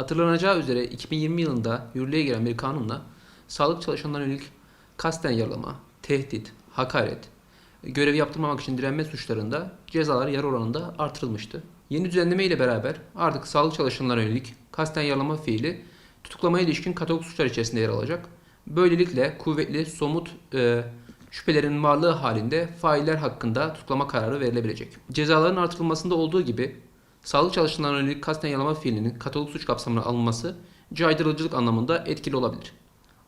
Hatırlanacağı üzere 2020 yılında yürürlüğe giren bir kanunla sağlık çalışanlarına yönelik kasten yaralama, tehdit, hakaret, görevi yaptırmamak için direnme suçlarında cezalar yarı oranında artırılmıştı. Yeni düzenleme ile beraber artık sağlık çalışanlarına yönelik kasten yaralama fiili tutuklamaya ilişkin katalog suçlar içerisinde yer alacak. Böylelikle kuvvetli, somut e, şüphelerin varlığı halinde failler hakkında tutuklama kararı verilebilecek. Cezaların artırılmasında olduğu gibi sağlık çalışanlarına yönelik kasten yaralama fiilinin katalog suç kapsamına alınması caydırıcılık anlamında etkili olabilir.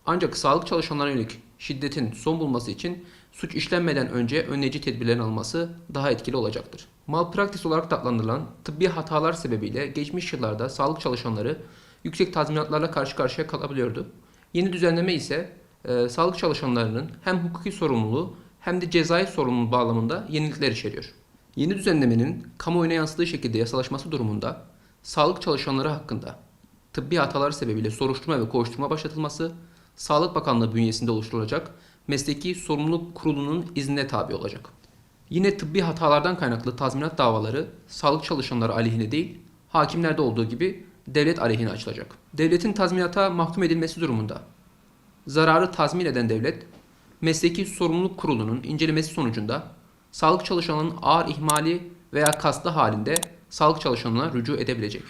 Ancak sağlık çalışanlarına yönelik şiddetin son bulması için suç işlenmeden önce önleyici tedbirlerin alınması daha etkili olacaktır. Malpraktis olarak da adlandırılan tıbbi hatalar sebebiyle geçmiş yıllarda sağlık çalışanları yüksek tazminatlarla karşı karşıya kalabiliyordu. Yeni düzenleme ise e, sağlık çalışanlarının hem hukuki sorumluluğu hem de cezai sorumluluğu bağlamında yenilikler içeriyor. Yeni düzenlemenin kamuoyuna yansıdığı şekilde yasalaşması durumunda sağlık çalışanları hakkında tıbbi hatalar sebebiyle soruşturma ve kovuşturma başlatılması, Sağlık Bakanlığı bünyesinde oluşturulacak Mesleki Sorumluluk Kurulu'nun iznine tabi olacak. Yine tıbbi hatalardan kaynaklı tazminat davaları sağlık çalışanları aleyhine değil, hakimlerde olduğu gibi devlet aleyhine açılacak. Devletin tazminata mahkum edilmesi durumunda zararı tazmin eden devlet, Mesleki Sorumluluk Kurulu'nun incelemesi sonucunda sağlık çalışanının ağır ihmali veya kastı halinde sağlık çalışanına rücu edebilecek.